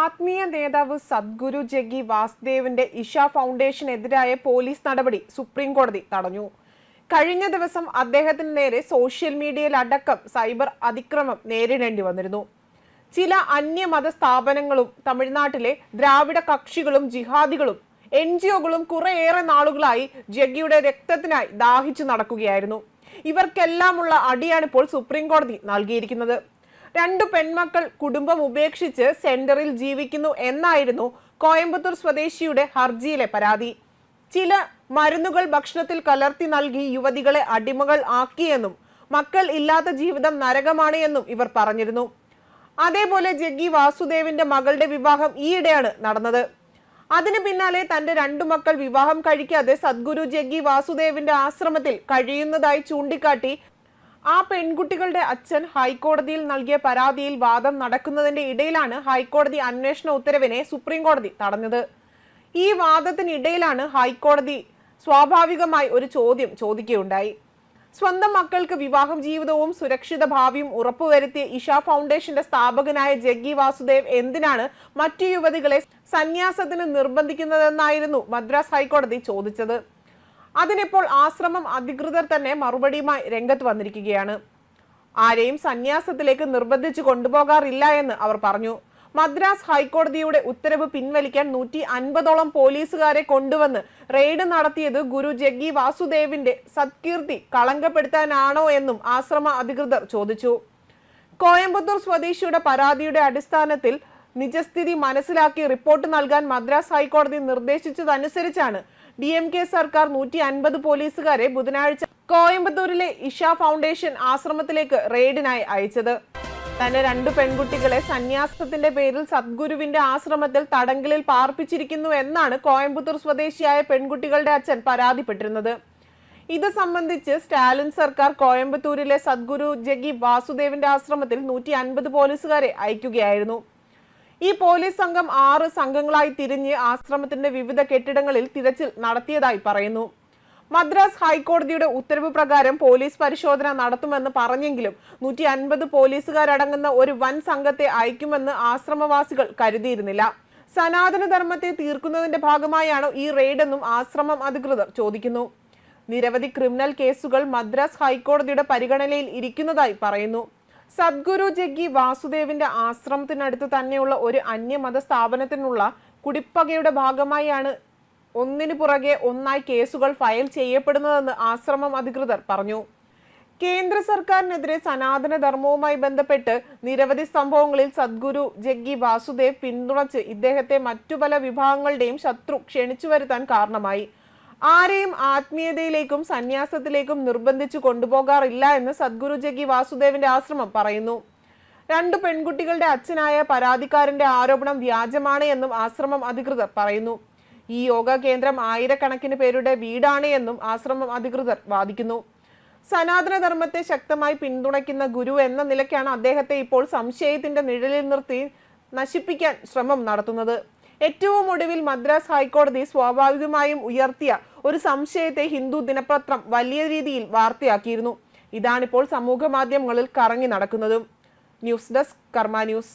ആത്മീയ നേതാവ് സദ്ഗുരു ജഗ്ഗി വാസുദേവിന്റെ ഇഷ ഫൗണ്ടേഷനെതിരായ പോലീസ് നടപടി സുപ്രീം കോടതി തടഞ്ഞു. കഴിഞ്ഞ ദിവസം അദ്ദേഹത്തിന് നേരെ സോഷ്യൽ മീഡിയയിൽ അടക്കം സൈബർ അതിക്രമം നേരിടേണ്ടി വന്നിരുന്നു. ചില അന്യമത സ്ഥാപനങ്ങളും തമിഴ്നാട്ടിലെ ദ്രാവിഡ കക്ഷികളും ജിഹാദികളും എൻ ജി ഒകളും കുറേയേറെ നാളുകളായി ജഗ്ഗിയുടെ രക്തത്തിനായി ദാഹിച്ചു നടക്കുകയായിരുന്നു. ഇവർക്കെല്ലാമുള്ള അടിയാണ് ഇപ്പോൾ സുപ്രീം കോടതി നൽകിയിരിക്കുന്നത്. രണ്ടു പെൺമക്കൾ കുടുംബം ഉപേക്ഷിച്ച് സെന്ററിൽ ജീവിക്കുന്നു എന്നായിരുന്നു കോയമ്പത്തൂർ സ്വദേശിയുടെ ഹർജിയിലെ പരാതി. ചില മരുന്നുകൾ ഭക്ഷണത്തിൽ കലർത്തി നൽകി യുവതികളെ അടിമകൾ ആക്കിയെന്നും മക്കൾ ഇല്ലാത്ത ജീവിതം നരകമാണ് എന്നും ഇവർ പറഞ്ഞിരുന്നു. അതേപോലെ ജഗ്ഗി വാസുദേവിന്റെ മകളുടെ വിവാഹം ഈയിടെയാണ് നടന്നത്. അതിനു പിന്നാലെ തന്റെ രണ്ടു മക്കൾ വിവാഹം കഴിക്കാതെ സദ്ഗുരു ജഗ്ഗി വാസുദേവിന്റെ ആശ്രമത്തിൽ കഴിയുന്നതായി ചൂണ്ടിക്കാട്ടി ആ പെൺകുട്ടികളുടെ അച്ഛൻ ഹൈക്കോടതിയിൽ നൽകിയ പരാതിയിൽ വാദം നടക്കുന്നതിന്റെ ഇടയിലാണ് ഹൈക്കോടതി അന്വേഷണ ഉത്തരവിനെ സുപ്രീം കോടതി തടഞ്ഞത്. ഈ വാദത്തിനിടയിലാണ് ഹൈക്കോടതി സ്വാഭാവികമായി ഒരു ചോദ്യം ചോദിക്കുകയുണ്ടായി. സ്വന്തം മക്കൾക്ക് വിവാഹം ജീവിതവും സുരക്ഷിത ഭാവിയും ഉറപ്പുവരുത്തിയ ഇഷ ഫൗണ്ടേഷന്റെ സ്ഥാപകനായ ജഗ്ഗി വാസുദേവ് എന്തിനാണ് മറ്റു യുവതികളെ സന്യാസത്തിന് നിർബന്ധിക്കുന്നതെന്നായിരുന്നു മദ്രാസ് ഹൈക്കോടതി ചോദിച്ചത്. അതിനിപ്പോൾ ആശ്രമം അധികൃതർ തന്നെ മറുപടിയുമായി രംഗത്ത് വന്നിരിക്കുകയാണ്. ആരെയും സന്യാസത്തിലേക്ക് നിർബന്ധിച്ചു കൊണ്ടുപോകാറില്ല എന്ന് അവർ പറഞ്ഞു. മദ്രാസ് ഹൈക്കോടതിയുടെ ഉത്തരവ് പിൻവലിക്കാൻ നൂറ്റി അൻപതോളം പോലീസുകാരെ കൊണ്ടുവന്ന് റെയ്ഡ് നടത്തിയത് ഗുരു ജഗ്ഗി വാസുദേവിന്റെ സത്കീർത്തി കളങ്കപ്പെടുത്താനാണോ എന്നും ആശ്രമ അധികൃതർ ചോദിച്ചു. കോയമ്പത്തൂർ സ്വദേശിയുടെ പരാതിയുടെ അടിസ്ഥാനത്തിൽ നിജസ്ഥിതി മനസ്സിലാക്കി റിപ്പോർട്ട് നൽകാൻ മദ്രാസ് ഹൈക്കോടതി നിർദ്ദേശിച്ചതനുസരിച്ചാണ് ഡി എം കെ സർക്കാർ നൂറ്റി അൻപത് പോലീസുകാരെ ബുധനാഴ്ച കോയമ്പത്തൂരിലെ ഇഷ ഫൗണ്ടേഷൻ ആശ്രമത്തിലേക്ക് റെയ്ഡിനായി അയച്ചത്. തന്റെ രണ്ടു പെൺകുട്ടികളെ സന്യാസത്തിന്റെ പേരിൽ സദ്ഗുരുവിന്റെ ആശ്രമത്തിൽ തടങ്കലിൽ പാർപ്പിച്ചിരിക്കുന്നു എന്നാണ് കോയമ്പത്തൂർ സ്വദേശിയായ പെൺകുട്ടികളുടെ അച്ഛൻ പരാതിപ്പെട്ടിരുന്നത്. ഇത് സംബന്ധിച്ച് സ്റ്റാലിൻ സർക്കാർ കോയമ്പത്തൂരിലെ സദ്ഗുരു ജഗി വാസുദേവിന്റെ ആശ്രമത്തിൽ നൂറ്റി അൻപത് പോലീസുകാരെ അയക്കുകയായിരുന്നു. ഈ പോലീസ് സംഘം ആറ് സംഘങ്ങളായി തിരിഞ്ഞ് ആശ്രമത്തിന്റെ വിവിധ കെട്ടിടങ്ങളിൽ തിരച്ചിൽ നടത്തിയതായി പറയുന്നു. മദ്രാസ് ഹൈക്കോടതിയുടെ ഉത്തരവ് പ്രകാരം പോലീസ് പരിശോധന നടത്തുമെന്ന് പറഞ്ഞെങ്കിലും നൂറ്റി അൻപത് പോലീസുകാരടങ്ങുന്ന ഒരു വൻ സംഘത്തെ അയക്കുമെന്ന് ആശ്രമവാസികൾ കരുതിയിരുന്നില്ല. സനാതനധർമ്മത്തെ തീർക്കുന്നതിന്റെ ഭാഗമായാണ് ഈ റെയ്ഡെന്നും ആശ്രമം അധികൃതർ ചോദിക്കുന്നു. നിരവധി ക്രിമിനൽ കേസുകൾ മദ്രാസ് ഹൈക്കോടതിയുടെ പരിഗണനയിൽ ഇരിക്കുന്നതായി പറയുന്നു. സദ്ഗുരു ജഗ്ഗി വാസുദേവിന്റെ ആശ്രമത്തിനടുത്ത് തന്നെയുള്ള ഒരു അന്യമത സ്ഥാപനത്തിനുള്ള കുടിപ്പകയുടെ ഭാഗമായാണ് ഒന്നിനു പുറകെ ഒന്നായി കേസുകൾ ഫയൽ ചെയ്യപ്പെടുന്നതെന്ന് ആശ്രമം അധികൃതർ പറഞ്ഞു. കേന്ദ്ര സർക്കാരിനെതിരെ സനാതന ധർമ്മവുമായി ബന്ധപ്പെട്ട് നിരവധി സംഭവങ്ങളിൽ സദ്ഗുരു ജഗ്ഗി വാസുദേവ് പിന്തുണച്ച് ഇദ്ദേഹത്തെ മറ്റു പല വിഭാഗങ്ങളുടെയും ശത്രു ക്ഷണിച്ചു വരുത്താൻ കാരണമായി. ആരെയും ആത്മീയതയിലേക്കും സന്യാസത്തിലേക്കും നിർബന്ധിച്ചു കൊണ്ടുപോകാറില്ല എന്ന് സദ്ഗുരു ജഗി വാസുദേവന്റെ ആശ്രമം പറയുന്നു. രണ്ടു പെൺകുട്ടികളുടെ അച്ഛനായ പരാതിക്കാരന്റെ ആരോപണം വ്യാജമാണ് എന്നും ആശ്രമം അധികൃതർ പറയുന്നു. ഈ യോഗ കേന്ദ്രം ആയിരക്കണക്കിന് പേരുടെ വീടാണ് എന്നും ആശ്രമം അധികൃതർ വാദിക്കുന്നു. സനാതനധർമ്മത്തെ ശക്തമായി പിന്തുണയ്ക്കുന്ന ഗുരു എന്ന നിലയ്ക്കാണ് അദ്ദേഹത്തെ ഇപ്പോൾ സംശയത്തിന്റെ നിഴലിൽ നിർത്തി നശിപ്പിക്കാൻ ശ്രമം നടത്തുന്നത്. ഏറ്റവും ഒടുവിൽ മദ്രാസ് ഹൈക്കോടതി സ്വാഭാവികമായും ഉയർത്തിയ ഒരു സംശയത്തെ ഹിന്ദു ദിനപത്രം വലിയ രീതിയിൽ വാർത്തയാക്കിയിരുന്നു. ഇതാണിപ്പോൾ സമൂഹ മാധ്യമങ്ങളിൽ കറങ്ങി നടക്കുന്നതും. News desk Karma news.